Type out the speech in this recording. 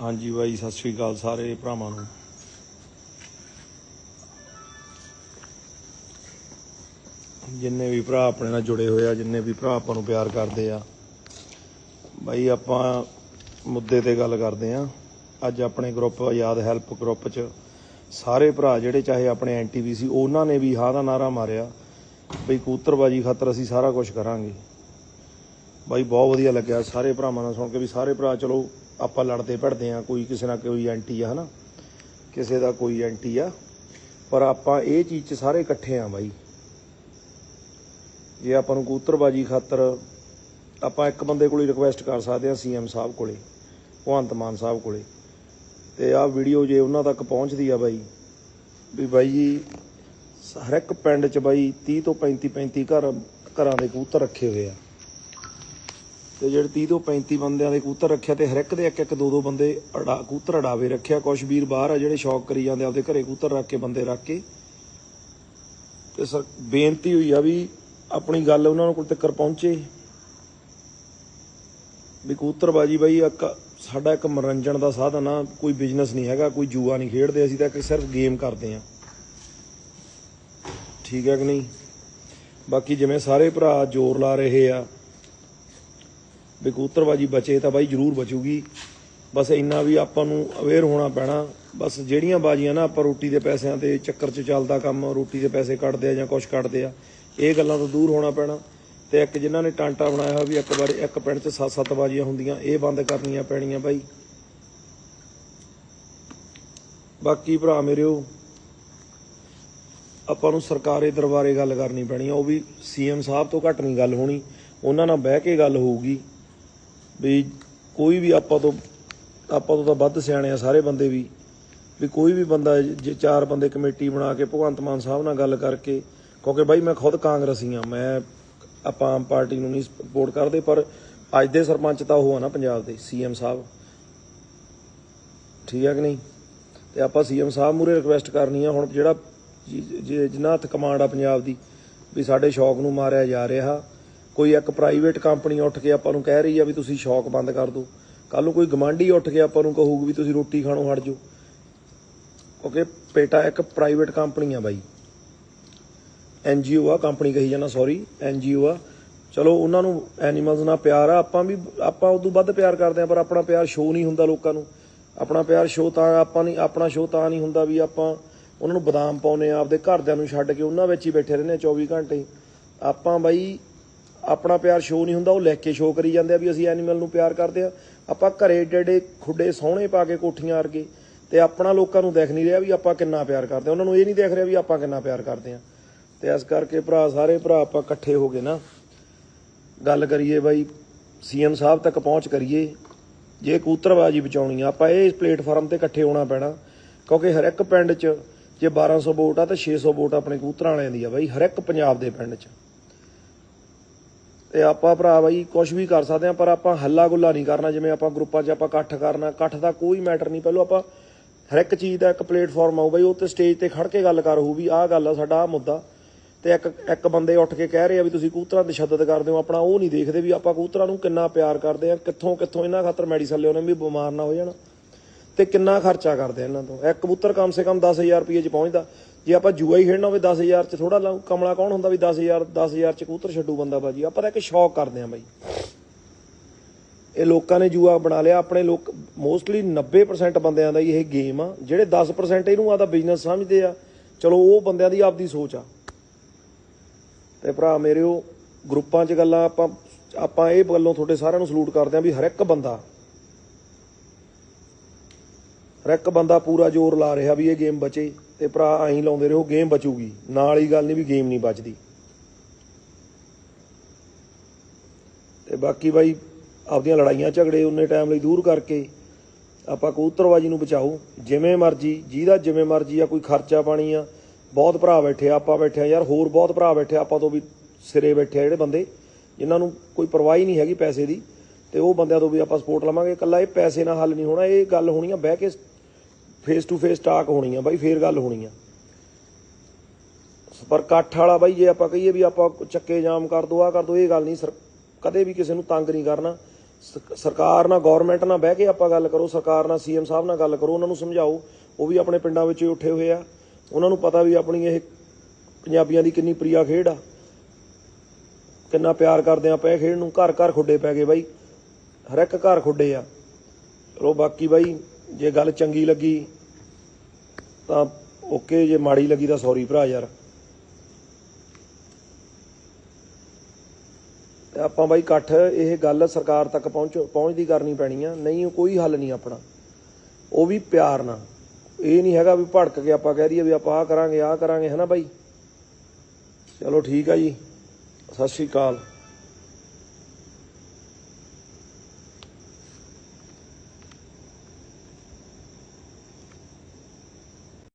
ਹਾਂਜੀ ਬਾਈ, ਸਤਿ ਸ਼੍ਰੀ ਅਕਾਲ ਸਾਰੇ ਭਰਾਵਾਂ ਨੂੰ। ਜਿੰਨੇ ਵੀ ਭਰਾ ਆਪਣੇ ਨਾਲ ਜੁੜੇ ਹੋਏ ਆ, ਜਿੰਨੇ ਵੀ ਭਰਾ ਆਪਾਂ ਨੂੰ ਪਿਆਰ ਕਰਦੇ ਆ, ਬਾਈ ਆਪਾਂ ਮੁੱਦੇ ਤੇ ਗੱਲ ਕਰਦੇ ਆ। ਅੱਜ ਆਪਣੇ ਗਰੁੱਪ ਆਜ਼ਾਦ ਹੈਲਪ ਗਰੁੱਪ 'ਚ ਸਾਰੇ ਭਰਾ ਜਿਹੜੇ ਚਾਹੇ ਆਪਣੇ ਐਨਟੀਵੀ ਸੀ, ਉਹਨਾਂ ਨੇ ਵੀ ਹਾਂ ਦਾ ਨਾਰਾ ਮਾਰਿਆ ਬਈ ਕੂਤਰਬਾਜੀ ਖਾਤਰ ਅਸੀਂ ਸਾਰਾ ਕੁਝ ਕਰਾਂਗੇ। ਬਾਈ ਬਹੁਤ ਵਧੀਆ ਲੱਗਿਆ ਸਾਰੇ ਭਰਾਵਾਂ ਨਾਲ ਸੁਣ ਕੇ ਵੀ ਸਾਰੇ ਭਰਾ ਚਲੋ ਆਪਾਂ ਲੜਦੇ ਭੜਦੇ ਆ ਕੋਈ ਕਿਸੇ ਨਾਲ ਕੋਈ ਐਂਟੀ ਆ, ਹਨਾ? ਕਿਸੇ ਦਾ ਕੋਈ ਐਂਟੀ ਆ। ਪਰ ਆਪਾਂ ਇਹ ਚੀਜ਼ 'ਚ ਸਾਰੇ ਇਕੱਠੇ ਆ ਬਾਈ। ਜੇ ਆਪਾਂ ਨੂੰ ਕੂਤਰਬਾਜੀ ਖਾਤਰ ਆਪਾਂ ਇੱਕ ਬੰਦੇ ਕੋਲ ਹੀ ਰਿਕੁਐਸਟ ਕਰ ਸਕਦੇ ਆ ਸੀਐਮ ਸਾਹਿਬ ਕੋਲੇ, ਭਗਵੰਤ ਮਾਨ ਸਾਹਿਬ ਕੋਲੇ। ਤੇ ਆਹ ਵੀਡੀਓ ਜੇ ਉਹਨਾਂ ਤੱਕ ਪਹੁੰਚਦੀ ਆ ਬਾਈ, ਵੀ ਬਾਈ ਜੀ, ਹਰ ਇੱਕ ਪਿੰਡ 'ਚ ਬਾਈ 30 ਤੋਂ 35 35 ਘਰ ਘਰਾਂ ਦੇ ਕਬੂਤਰ ਰੱਖੇ ਹੋਏ ਆ। ਤੇ ਜਿਹੜੇ 30 ਤੋਂ 35 ਬੰਦਿਆਂ ਦੇ ਕੂਤਰ ਰੱਖਿਆ ਤੇ ਹਰ ਇੱਕ ਦੇ ਇੱਕ ਇੱਕ ਦੋ ਦੋ ਬੰਦੇ ਅੜਾ ਕਬੂਤਰ ਅਡਾਵੇ ਰੱਖਿਆ। ਕੁਛ ਵੀਰ ਬਾਹਰ ਆ ਜਿਹੜੇ ਸ਼ੌਕ ਕਰੀ ਜਾਂਦੇ ਆਪਦੇ ਘਰੇ ਕੂਤਰ ਰੱਖ ਕੇ ਬੰਦੇ ਰੱਖ ਕੇ। ਤੇ ਸਰ, ਬੇਨਤੀ ਹੋਈ ਆ ਵੀ ਆਪਣੀ ਗੱਲ ਉਹਨਾਂ ਨੂੰ ਕੋਲ ਤੱਕ ਪਹੁੰਚੇ। ਵੀ ਕਬੂਤਰਬਾਜੀ ਬਾਈ ਸਾਡਾ ਇੱਕ ਮਨੋਰੰਜਨ ਦਾ ਸਾਧਨ ਆ, ਕੋਈ ਬਿਜ਼ਨਸ ਨਹੀਂ ਹੈਗਾ, ਕੋਈ ਜੂਆ ਨਹੀਂ ਖੇਡਦੇ, ਅਸੀਂ ਤਾਂ ਇੱਕ ਸਿਰਫ ਗੇਮ ਕਰਦੇ ਆ। ਠੀਕ ਹੈ ਕਿ ਨਹੀਂ? ਬਾਕੀ ਜਿਵੇਂ ਸਾਰੇ ਭਰਾ ਜ਼ੋਰ ਲਾ ਰਹੇ ਆ ਵੀ ਕਬੂਤਰਬਾਜੀ ਬਚੇ ਤਾਂ ਬਾਈ ਜ਼ਰੂਰ ਬਚੂਗੀ। ਬਸ ਇੰਨਾ ਵੀ ਆਪਾਂ ਨੂੰ ਅਵੇਅਰ ਹੋਣਾ ਪੈਣਾ। ਬਸ ਜਿਹੜੀਆਂ ਬਾਜੀਆਂ ਨਾ ਆਪਾਂ ਰੋਟੀ ਦੇ ਪੈਸਿਆਂ ਤੇ ਚੱਕਰ 'ਚ ਚੱਲਦਾ ਕੰਮ, ਰੋਟੀ ਦੇ ਪੈਸੇ ਕੱਢਦੇ ਆ ਜਾਂ ਕੁਝ ਕੱਢਦੇ ਆ, ਇਹ ਗੱਲਾਂ ਤੋਂ ਦੂਰ ਹੋਣਾ ਪੈਣਾ। ਤੇ ਇੱਕ ਜਿਨ੍ਹਾਂ ਨੇ ਟਾਂਟਾ ਬਣਾਇਆ ਹੋਇਆ ਵੀ ਇੱਕ ਵਾਰ ਇੱਕ ਪਿੰਡ 'ਚ ਸੱਤ ਸੱਤ ਬਾਜੀਆਂ ਹੁੰਦੀਆਂ, ਇਹ ਬੰਦ ਕਰਨੀਆਂ ਪੈਣੀਆਂ ਬਾਈ। ਬਾਕੀ ਭਰਾ ਮੇਰਿਓ ਆਪਾਂ ਨੂੰ ਸਰਕਾਰੀ ਦਰਬਾਰੇ ਗੱਲ ਕਰਨੀ ਪੈਣੀ ਆ, ਉਹ ਵੀ ਸੀਐਮ ਸਾਹਿਬ ਤੋਂ ਘੱਟ ਨਹੀਂ ਗੱਲ ਹੋਣੀ। ਉਹਨਾਂ ਨਾਲ ਬਹਿ ਕੇ ਗੱਲ ਹੋਊਗੀ। ਵੀ ਕੋਈ ਵੀ ਆਪਾਂ ਤੋਂ ਆਪਾਂ ਤੋਂ ਤਾਂ ਵੱਧ ਸਿਆਣੇ ਆ ਸਾਰੇ ਬੰਦੇ ਵੀ ਵੀ ਕੋਈ ਵੀ ਬੰਦਾ ਜੇ ਚਾਰ ਬੰਦੇ ਕਮੇਟੀ ਬਣਾ ਕੇ ਭਗਵੰਤ ਮਾਨ ਸਾਹਿਬ ਨਾਲ ਗੱਲ ਕਰਕੇ ਕਿਉਂਕਿ ਬਾਈ ਮੈਂ ਖੁਦ ਕਾਂਗਰਸੀ ਆ, ਮੈਂ ਆਪਾਂ ਆਮ ਪਾਰਟੀ ਨੂੰ ਨਹੀਂ ਸਪੋਰਟ ਕਰਦੇ, ਪਰ ਅੱਜ ਦੇ ਸਰਪੰਚ ਤਾਂ ਉਹ ਆ ਨਾ ਪੰਜਾਬ ਦੇ ਸੀਐਮ ਸਾਹਿਬ। ਠੀਕ ਹੈ ਕਿ ਨਹੀਂ? ਤੇ ਆਪਾਂ ਸੀਐਮ ਸਾਹਿਬ ਮੂਰੇ ਰਿਕੁਐਸਟ ਕਰਨੀ ਆ, ਹੁਣ ਜਿਹੜਾ ਜਿੰਨਾ ਹੱਥ ਕਮਾਂਡ ਆ ਪੰਜਾਬ ਦੀ, ਵੀ ਸਾਡੇ ਸ਼ੌਕ ਨੂੰ ਮਾਰਿਆ ਜਾ ਰਿਹਾ ਕੋਈ ਇੱਕ ਪ੍ਰਾਈਵੇਟ ਕੰਪਨੀ ਉੱਠ ਕੇ ਆਪਾਂ ਨੂੰ ਕਹਿ ਰਹੀ ਆ ਵੀ ਤੁਸੀਂ ਸ਼ੌਕ ਬੰਦ ਕਰ ਦਿਓ। ਕੱਲ ਨੂੰ ਕੋਈ ਗਮਾਂਡੀ ਉੱਠ ਕੇ ਆਪਾਂ ਨੂੰ ਕਹੂਗੀ ਵੀ ਤੁਸੀਂ ਰੋਟੀ ਖਾਣੋਂ ਹਟ ਜਾਓ। ਕਿਉਂਕਿ ਪੇਟਾ ਇੱਕ ਪ੍ਰਾਈਵੇਟ ਕੰਪਨੀ ਆ ਬਾਈ। ਐਨ ਐਨਜੀਓ ਆ ਕੰਪਨੀ ਕਹੀ ਜਾਣਾ ਸੌਰੀ ਐਨਜੀਓ ਆ। ਚਲੋ, ਉਹਨਾਂ ਨੂੰ ਐਨੀਮਲਸ ਨਾਲ ਪਿਆਰ ਆ, ਆਪਾਂ ਵੀ, ਆਪਾਂ ਉਦੋਂ ਵੱਧ ਪਿਆਰ ਕਰਦੇ ਆ, ਪਰ ਆਪਣਾ ਪਿਆਰ ਸ਼ੋ ਨਹੀਂ ਹੁੰਦਾ ਲੋਕਾਂ ਨੂੰ। ਆਪਣਾ ਪਿਆਰ ਸ਼ੋ ਤਾਂ ਆਪਾਂ ਨਹੀਂ, ਆਪਣਾ ਸ਼ੋ ਤਾਂ ਨਹੀਂ ਹੁੰਦਾ ਵੀ ਆਪਾਂ ਉਹਨਾਂ ਨੂੰ ਬਦਾਮ ਪਾਉਨੇ ਆ, ਆਪਦੇ ਘਰਦਿਆਂ ਨੂੰ ਛੱਡ ਕੇ ਉਹਨਾਂ ਵਿੱਚ ਹੀ ਬੈਠੇ ਰਹਿੰਦੇ ਆ 24 ਘੰਟੇ। ਆਪਾਂ ਬਾਈ ਆਪਣਾ ਪਿਆਰ ਸ਼ੋ ਨਹੀਂ ਹੁੰਦਾ, ਉਹ ਲੈ ਕੇ ਸ਼ੋ ਕਰੀ ਜਾਂਦੇ ਆ ਵੀ ਅਸੀਂ ਐਨੀਮਲ ਨੂੰ ਪਿਆਰ ਕਰਦੇ ਆ। ਆਪਾਂ ਘਰੇ ਏਡੇ ਏਡੇ ਖੁੱਡੇ ਸੋਹਣੇ ਪਾ ਕੇ ਕੋਠੀਆਂ ਵਰਗੇ ਤੇ ਆਪਣਾ ਲੋਕਾਂ ਨੂੰ ਦੇਖ ਨਹੀਂ ਰਿਹਾ ਵੀ ਆਪਾਂ ਕਿੰਨਾ ਪਿਆਰ ਕਰਦੇ ਆ। ਉਹਨਾਂ ਨੂੰ ਇਹ ਨਹੀਂ ਦੇਖ ਰਿਹਾ ਵੀ ਆਪਾਂ ਕਿੰਨਾ ਪਿਆਰ ਕਰਦੇ ਆ। ਤੇ ਇਸ ਕਰਕੇ ਭਰਾ, ਸਾਰੇ ਭਰਾ ਆਪਾਂ ਇਕੱਠੇ ਹੋ ਗਏ ਨਾ। ਗੱਲ ਕਰੀਏ ਬਾਈ, ਸੀਐਮ ਸਾਹਿਬ ਤੱਕ ਪਹੁੰਚ ਕਰੀਏ। ਜੇ ਕੂਤਰਬਾਜੀ ਬਚਾਉਣੀ ਆ, ਆਪਾਂ ਇਹ ਪਲੇਟਫਾਰਮ ਤੇ ਇਕੱਠੇ ਹੋਣਾ ਪੈਣਾ। ਕਿਉਂਕਿ ਹਰ ਇੱਕ ਪਿੰਡ 'ਚ ਜੇ 1200 ਵੋਟ ਆ, ਤਾਂ 600 ਵੋਟ ਆਪਣੇ ਕੂਤਰਾਂ ਵਾਲਿਆਂ ਦੀ ਆ ਬਾਈ, ਹਰ ਇੱਕ ਪੰਜਾਬ ਦੇ ਪਿੰਡ 'ਚ। ਤੇ ਆਪਾਂ ਭਰਾ ਬਾਈ ਕੁਝ ਵੀ ਕਰ ਸਕਦੇ ਆ ਪਰ ਆਪਾਂ ਹੱਲਾ ਗੁੱਲਾ ਨਹੀਂ ਕਰਨਾ, ਜਿਵੇਂ ਆਪਾਂ ਗਰੁੱਪਾਂ 'ਚ ਆਪਾਂ ਇਕੱਠ ਕਰਨਾ, ਇਕੱਠ ਦਾ ਕੋਈ ਮੈਟਰ ਨਹੀਂ। ਪਹਿਲਾਂ ਆਪਾਂ ਹਰ ਇੱਕ ਚੀਜ਼ ਦਾ ਇੱਕ ਪਲੇਟਫਾਰਮ ਆਊ ਬਾਈ ਉਹ ਤੇ ਸਟੇਜ ਤੇ ਖੜ ਕੇ ਗੱਲ ਕਰ ਹੋਊ ਵੀ ਆਹ ਗੱਲ ਆ, ਸਾਡਾ ਆਹ ਮੁੱਦਾ। ਤੇ ਇੱਕ ਇੱਕ ਬੰਦੇ ਉੱਠ ਕੇ ਕਹਿ ਰਹੇ ਆ ਵੀ ਤੁਸੀਂ ਕਬੂਤਰਾਂ ਤਸ਼ੱਦਦ ਕਰਦੇ ਹੋ, ਆਪਣਾ ਉਹ ਨਹੀਂ ਦੇਖਦੇ ਵੀ ਆਪਾਂ ਕਬੂਤਰਾਂ ਨੂੰ ਕਿੰਨਾ ਪਿਆਰ ਕਰਦੇ ਆ, ਕਿੱਥੋਂ ਕਿੱਥੋਂ ਇਹਨਾਂ ਖਾਤਰ ਮੈਡੀਸਨ ਲਿਆਉਣੇ ਵੀ ਬਿਮਾਰ ਨਾ ਹੋ ਜਾਣ। ਤੇ ਕਿੰਨਾ ਖਰਚਾ ਕਰਦੇ ਇਹਨਾਂ ਤੋਂ। ਇੱਕ ਕਬੂਤਰ ਕਮ ਸੇ ਕਮ 10000 ਰੁਪਏ ਚ ਪਹੁੰਚਦਾ। ਜੇ ਆਪਾਂ ਜੂਆ ਹੀ ਖੇਡਣਾ ਹੋਵੇ 10000 ਚ ਥੋੜਾ ਕਮਲਾ ਕੌਣ ਹੁੰਦਾ ਵੀ 10000 10000 ਚ ਕਬੂਤਰ ਛੱਡੂ ਬੰਦਾ ਬਾਜੀ। ਆਪਾਂ ਤਾਂ ਇੱਕ ਸ਼ੌਕ ਕਰਦੇ ਆ ਬਾਈ। ਇਹ ਲੋਕਾਂ ਨੇ ਜੂਆ ਬਣਾ ਲਿਆ, ਆਪਣੇ ਲੋਕ ਮੋਸਟਲੀ 90% ਬੰਦਿਆਂ ਦਾ ਇਹ ਗੇਮ ਆ। ਜਿਹੜੇ 10% ਇਹਨੂੰ ਆਦਾ ਬਿਜ਼ਨਸ ਸਮਝਦੇ ਆ, ਚਲੋ ਉਹ ਬੰਦਿਆਂ ਦੀ ਆਪਦੀ ਸੋਚ ਆ। ਤੇ ਭਰਾ ਮੇਰੇ ਉਹ ਗਰੁੱਪਾਂ 'ਚ ਗੱਲਾਂ ਆਪਾਂ ਆਪਾਂ ਇਹ ਗੱਲੋਂ ਤੁਹਾਡੇ ਸਾਰਿਆਂ ਨੂੰ ਸਲੂਟ ਕਰਦੇ ਆਂ ਵੀ ਹਰ ਇੱਕ ਬੰਦਾ ਹਰ ਇੱਕ ਬੰਦਾ ਪੂਰਾ ਜ਼ੋਰ ਲਾ ਰਿਹਾ ਵੀ ਇਹ ਗੇਮ ਬਚੇ ਤੇ ਭਰਾ ਐਂ ਲਾਉਂਦੇ ਰਹੋ, ਗੇਮ ਬਚੂਗੀ। ਨਾਲ ਹੀ ਗੱਲ ਨਹੀਂ ਵੀ ਗੇਮ ਨਹੀਂ ਬਚਦੀ। ਤੇ ਬਾਕੀ ਬਾਈ, ਆਪਦੀਆਂ ਲੜਾਈਆਂ ਝਗੜੇ ਉਨੇ ਟਾਈਮ ਲਈ ਦੂਰ ਕਰਕੇ ਆਪਾਂ ਕਬੂਤਰਬਾਜੀ ਨੂੰ ਬਚਾਓ। ਜਿਵੇਂ ਮਰਜ਼ੀ, ਜਿਹਦਾ ਜਿਵੇਂ ਮਰਜ਼ੀ ਆ, ਕੋਈ ਖਰਚਾ ਪਾਣੀ ਆ, ਬਹੁਤ ਭਰਾ ਬੈਠੇ ਆਪਾਂ ਬੈਠੇ ਯਾਰ ਹੋਰ ਬਹੁਤ ਭਰਾ ਬੈਠੇ ਆਪਾਂ ਤੋਂ ਵੀ ਸਿਰੇ ਬੈਠੇ ਜਿਹੜੇ ਬੰਦੇ, ਜਿਨ੍ਹਾਂ ਨੂੰ ਕੋਈ ਪਰਵਾਹ ਹੀ ਨਹੀਂ ਹੈਗੀ ਪੈਸੇ ਦੀ। ਤੇ ਉਹ ਬੰਦਿਆਂ ਤੋਂ ਵੀ ਆਪਾਂ ਸਪੋਰਟ ਲਵਾਂਗੇ। ਇਕੱਲਾ ਇਹ ਪੈਸੇ ਨਾਲ ਹੱਲ ਨਹੀਂ ਹੋਣਾ, ਇਹ ਗੱਲ ਹੋਣੀ ਆ, ਬਹਿ ਕੇ ਫੇਸ ਟੂ ਫੇਸ ਟਾਕ ਹੋਣੀ ਆ ਬਾਈ, ਫੇਰ ਗੱਲ ਹੋਣੀ ਆ। ਪਰ ਇਕੱਠ ਵਾਲਾ ਬਾਈ ਜੇ ਆਪਾਂ ਕਹੀਏ ਵੀ ਆਪਾਂ ਚੱਕੇ ਜਾਮ ਕਰ ਦੋ ਆ ਕਰ ਦੋ, ਇਹ ਗੱਲ ਨਹੀਂ, ਸਰ, ਕਦੇ ਵੀ ਕਿਸੇ ਨੂੰ ਤੰਗ ਨਹੀਂ ਕਰਨਾ। ਸਰਕਾਰ ਨਾਲ ਗਵਰਨਮੈਂਟ ਨਾਲ ਬਹਿ ਕੇ ਆਪਾਂ ਗੱਲ ਕਰੋ, ਸਰਕਾਰ ਨਾਲ ਸੀਐਮ ਸਾਹਿਬ ਨਾਲ ਗੱਲ ਕਰੋ, ਉਹਨਾਂ ਨੂੰ ਸਮਝਾਓ, ਉਹ ਵੀ ਆਪਣੇ ਪਿੰਡਾਂ ਵਿੱਚ ਉੱਠੇ ਹੋਏ ਆ। ਉਹਨਾਂ ਨੂੰ ਪਤਾ ਵੀ ਆਪਣੀ ਇਹ ਪੰਜਾਬੀਆਂ ਦੀ ਕਿੰਨੀ ਪ੍ਰਿਆ ਖੇਡ ਆ। ਕਿੰਨਾ ਪਿਆਰ ਕਰਦੇ ਆ ਆਪਾਂ ਇਹ ਖੇਡ ਨੂੰ ਘਰ ਘਰ ਖੁੱਡੇ ਪੈ ਗਏ ਬਾਈ। ਹਰ ਇੱਕ ਘਰ ਖੁੱਡੇ ਆ। ਚਲੋ ਬਾਕੀ ਬਾਈ ਜੇ ਗੱਲ ਚੰਗੀ ਲੱਗੀ, ਤਾਂ ਓਕੇ, ਜੇ ਮਾੜੀ ਲੱਗੀ ਤਾਂ ਸੌਰੀ ਭਰਾ ਯਾਰ। ਤੇ ਆਪਾਂ ਬਾਈ ਇਕੱਠ ਇਹ ਗੱਲ ਸਰਕਾਰ ਤੱਕ ਪਹੁੰਚ ਪਹੁੰਚਦੀ ਕਰਨੀ ਪੈਣੀ ਆ। ਨਹੀਂ ਕੋਈ ਹੱਲ ਨਹੀਂ ਆਪਣਾ। ਉਹ ਵੀ ਪਿਆਰ ਨਾਲ। ਇਹ ਨਹੀਂ ਹੈਗਾ ਵੀ ਭੜਕ ਕੇ ਆਪਾਂ ਕਹਿ ਦਈਏ ਵੀ ਆਪਾਂ ਆਹ ਕਰਾਂਗੇ ਆਹ ਕਰਾਂਗੇ, ਹੈ ਨਾ ਬਾਈ? ਚਲੋ ਠੀਕ ਆ ਜੀ। ਸਤਿ ਸ਼੍ਰੀ ਅਕਾਲ।